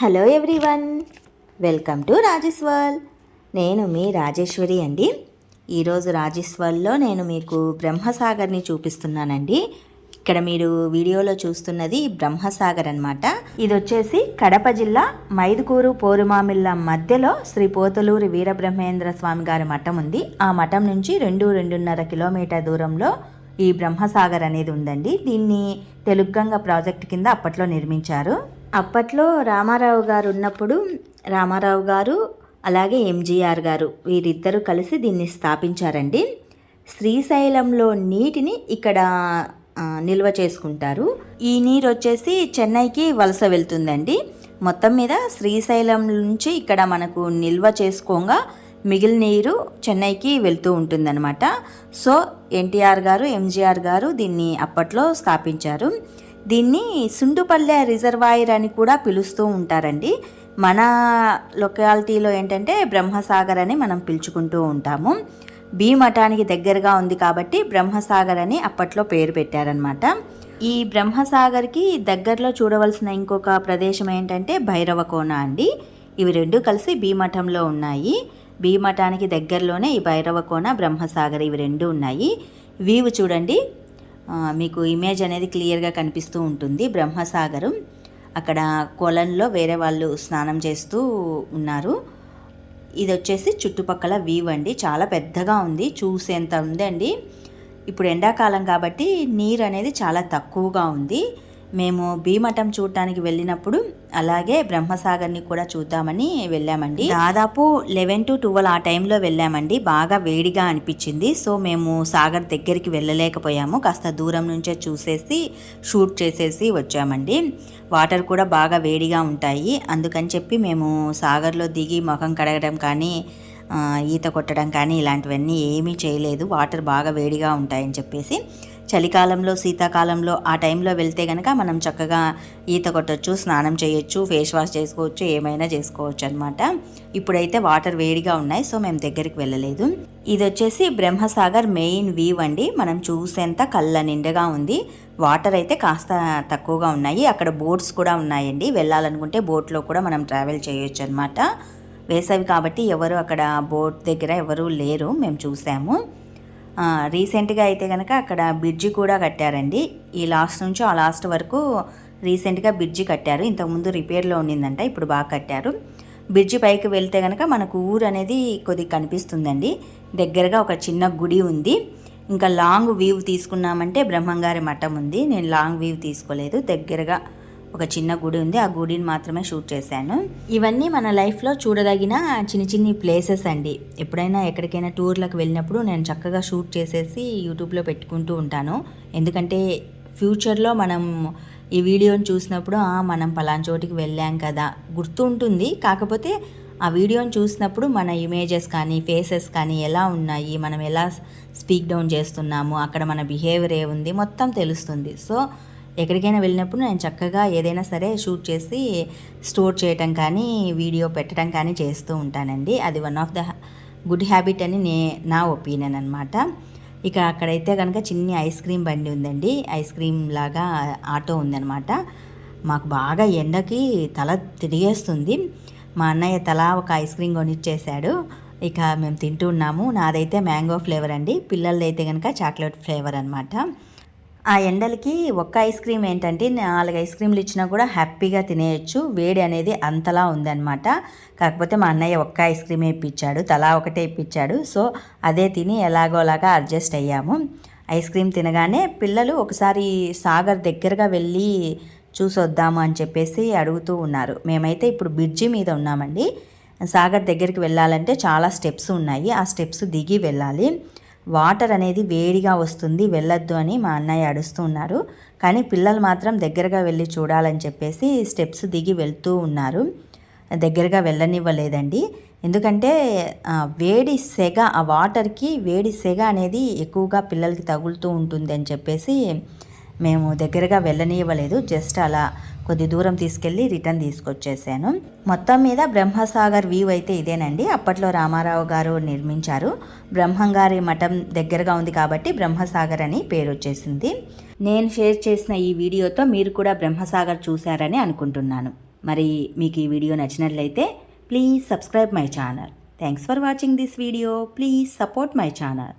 Hello everyone welcome to Rajeshwar నేను మీ రాజేశ్వరి అండి. ఈరోజు రాజేశ్వర్లో నేను మీకు బ్రహ్మసాగర్ని చూపిస్తున్నానండి. ఇక్కడ మీరు వీడియోలో చూస్తున్నది బ్రహ్మసాగర్ అన్నమాట. ఇది వచ్చేసి కడప జిల్లా మైదుకూరు పోరుమామిళ్ళ మధ్యలో శ్రీ పోతలూరి వీరబ్రహ్మేంద్ర స్వామి గారి మఠం ఉంది. ఆ మఠం నుంచి రెండు రెండున్నర కిలోమీటర్ దూరంలో ఈ బ్రహ్మసాగర్ అనేది ఉందండి. దీన్ని తెలుగంగ ప్రాజెక్ట్ కింద అప్పట్లో నిర్మించారు. అప్పట్లో రామారావు గారు ఉన్నప్పుడు రామారావు గారు అలాగే ఎంజీఆర్ గారు వీరిద్దరూ కలిసి దీన్ని స్థాపించారండి. శ్రీశైలంలో నీటిని ఇక్కడ నిల్వ చేసుకుంటారు. ఈ నీరు వచ్చేసి చెన్నైకి వలస వెళ్తుందండి. మొత్తం మీద శ్రీశైలం నుంచి ఇక్కడ మనకు నిల్వ చేసుకోగా మిగిలిన నీరు చెన్నైకి వెళ్తూ ఉంటుందన్నమాట. సో ఎన్టీఆర్ గారు ఎంజీఆర్ గారు దీన్ని అప్పట్లో స్థాపించారు. దీన్ని సుండుపల్లె రిజర్వాయర్ అని కూడా పిలుస్తూ ఉంటారండి. మన లొకాలిటీలో ఏంటంటే బ్రహ్మసాగర్ అని మనం పిలుచుకుంటూ ఉంటాము. బీ మఠానికి దగ్గరగా ఉంది కాబట్టి బ్రహ్మసాగర్ అని అప్పట్లో పేరు పెట్టారనమాట ఈ బ్రహ్మసాగర్కి దగ్గరలో చూడవలసిన ఇంకొక ప్రదేశం ఏంటంటే భైరవకోన అండి. ఇవి రెండు కలిసి భీమఠంలో ఉన్నాయి. భీమఠానికి దగ్గరలోనే ఈ భైరవకోన బ్రహ్మసాగర్ ఇవి రెండు ఉన్నాయి. వీవు చూడండి. మీకు ఇమేజ్ అనేది క్లియర్గా కనిపిస్తూ ఉంటుంది బ్రహ్మసాగరం. అక్కడ కొలంలో వేరే వాళ్ళు స్నానం చేస్తూ ఉన్నారు. ఇది వచ్చేసి చుట్టుపక్కల వ్యూ అండి. చాలా పెద్దగా ఉంది చూసేంత ఉందండి. ఇప్పుడు ఎండాకాలం కాబట్టి నీరు అనేది చాలా తక్కువగా ఉంది. మేము భీమఠం చూడటానికి వెళ్ళినప్పుడు అలాగే బ్రహ్మసాగర్ని కూడా చూద్దామని వెళ్ళామండి. దాదాపు లెవెన్ టు ట్వెల్వ్ ఆ టైంలో వెళ్ళామండి. బాగా వేడిగా అనిపించింది. సో మేము సాగర్ దగ్గరికి వెళ్ళలేకపోయాము. కాస్త దూరం నుంచే చూసేసి షూట్ చేసేసి వచ్చామండి. వాటర్ కూడా బాగా వేడిగా ఉంటాయి. అందుకని చెప్పి మేము సాగర్లో దిగి ముఖం కడగడం కానీ ఈత కొట్టడం కానీ ఇలాంటివన్నీ ఏమీ చేయలేదు. వాటర్ బాగా వేడిగా ఉంటాయని చెప్పేసి చలికాలంలో శీతాకాలంలో ఆ టైంలో వెళ్తే కనుక మనం చక్కగా ఈత కొట్టచ్చు స్నానం చేయొచ్చు ఫేస్ వాష్ చేసుకోవచ్చు ఏమైనా చేసుకోవచ్చు అనమాట ఇప్పుడైతే వాటర్ వేడిగా ఉన్నాయి సో మేము దగ్గరికి వెళ్ళలేదు. ఇది వచ్చేసి బ్రహ్మసాగర్ మెయిన్ వ్యూ అండి. మనం చూసేంత కళ్ళ నిండుగా ఉంది. వాటర్ అయితే కాస్త తక్కువగా ఉన్నాయి. అక్కడ బోట్స్ కూడా ఉన్నాయండి. వెళ్ళాలనుకుంటే బోట్లో కూడా మనం ట్రావెల్ చేయొచ్చు అనమాట వేసవి కాబట్టి ఎవరు అక్కడ బోట్ దగ్గర ఎవరూ లేరు మేము చూసాము. రీసెంట్గా అయితే కనుక అక్కడ బ్రిడ్జి కూడా కట్టారండి. ఈ లాస్ట్ నుంచి ఆ లాస్ట్ వరకు రీసెంట్గా బ్రిడ్జి కట్టారు. ఇంతకుముందు రిపేర్లో ఉండిందంట ఇప్పుడు బాగా కట్టారు. బ్రిడ్జి పైకి వెళ్తే కనుక మనకు ఊరు అనేది కొద్దిగా కనిపిస్తుందండి. దగ్గరగా ఒక చిన్న గుడి ఉంది. ఇంకా లాంగ్ వ్యూ తీసుకున్నామంటే బ్రహ్మంగారి మఠం ఉంది. నేను లాంగ్ వ్యూ తీసుకోలేదు. దగ్గరగా ఒక చిన్న గుడి ఉంది. ఆ గుడిని మాత్రమే షూట్ చేశాను. ఇవన్నీ మన లైఫ్లో చూడదగిన చిన్న చిన్ని ప్లేసెస్ అండి. ఎప్పుడైనా ఎక్కడికైనా టూర్లకు వెళ్ళినప్పుడు నేను చక్కగా షూట్ చేసేసి యూట్యూబ్లో పెట్టుకుంటూ ఉంటాను. ఎందుకంటే ఫ్యూచర్లో మనం ఈ వీడియోని చూసినప్పుడు మనం పలానా చోటికి వెళ్ళాం కదా గుర్తు ఉంటుంది. కాకపోతే ఆ వీడియోని చూసినప్పుడు మన ఇమేజెస్ కానీ ఫేసెస్ కానీ ఎలా ఉన్నాయి మనం ఎలా స్పీక్ డౌన్ చేస్తున్నాము అక్కడ మన బిహేవియర్ ఏ ఉంది మొత్తం తెలుస్తుంది. సో ఎక్కడికైనా వెళ్ళినప్పుడు నేను చక్కగా ఏదైనా సరే షూట్ చేసి స్టోర్ చేయటం కానీ వీడియో పెట్టడం కానీ చేస్తూ ఉంటానండి. అది one of the good habit అని నే నా ఒపీనియన్ అనమాట ఇక అక్కడైతే కనుక చిన్ని ఐస్ క్రీమ్ బండి ఉందండి. ఐస్ క్రీమ్ లాగా ఆటో ఉందన్నమాట. మాకు బాగా ఎండకి తల తిరిగేస్తుంది. మా అన్నయ్య తల ఒక ఐస్ క్రీమ్ కొనిచ్చేసాడు ఇక మేము తింటున్నాము నాదైతే మ్యాంగో ఫ్లేవర్ అండి. పిల్లలదైతే కనుక చాక్లెట్ ఫ్లేవర్ అనమాట ఆ ఎండలకి ఒక్క ఐస్ క్రీమ్ ఏంటంటే నాలుగు ఐస్ క్రీమ్లు ఇచ్చినా కూడా హ్యాపీగా తినేయచ్చు. వేడి అనేది అంతలా ఉందన్నమాట. కాకపోతే మా అన్నయ్య ఒక్క ఐస్ క్రీమే ఇప్పించాడు తలా ఒకటే ఇప్పించాడు. సో అదే తిని ఎలాగోలాగా అడ్జస్ట్ అయ్యాము. ఐస్ క్రీమ్ తినగానే పిల్లలు ఒకసారి సాగర్ దగ్గరగా వెళ్ళి చూసొద్దాము అని చెప్పేసి అడుగుతూ ఉన్నారు. మేమైతే ఇప్పుడు బ్రిడ్జి మీద ఉన్నామండి. సాగర్ దగ్గరికి వెళ్ళాలంటే చాలా స్టెప్స్ ఉన్నాయి. ఆ స్టెప్స్ దిగి వెళ్ళాలి. వాటర్ అనేది వేడిగా వస్తుంది వెళ్ళొద్దు అని మా అన్నయ్య అడుస్తూ ఉన్నారు. కానీ పిల్లలు మాత్రం దగ్గరగా వెళ్ళి చూడాలని చెప్పేసి స్టెప్స్ దిగి వెళ్తూ ఉన్నారు. దగ్గరగా వెళ్ళనివ్వలేదండి. ఎందుకంటే వేడి సెగ ఆ వాటర్కి వేడి సెగ అనేది ఎక్కువగా పిల్లలకి తగులుతూ ఉంటుంది అని చెప్పేసి మేము దగ్గరగా వెళ్ళనివ్వలేదు. జస్ట్ అలా కొద్ది దూరం తీసుకెళ్ళి రిటర్న్ తీసుకొచ్చేసాను. మొత్తం మీద బ్రహ్మసాగర్ వ్యూ అయితే ఇదేనండి. అప్పట్లో రామారావు గారు నిర్మించారు. బ్రహ్మంగారి మఠం దగ్గరగా ఉంది కాబట్టి బ్రహ్మసాగర్ అని పేరు వచ్చేసింది. నేను షేర్ చేసిన ఈ వీడియోతో మీరు కూడా బ్రహ్మసాగర్ చూశారని అనుకుంటున్నాను. మరి మీకు ఈ వీడియో నచ్చినట్లయితే please subscribe my channel. Thanks for watching this video. Please support my channel.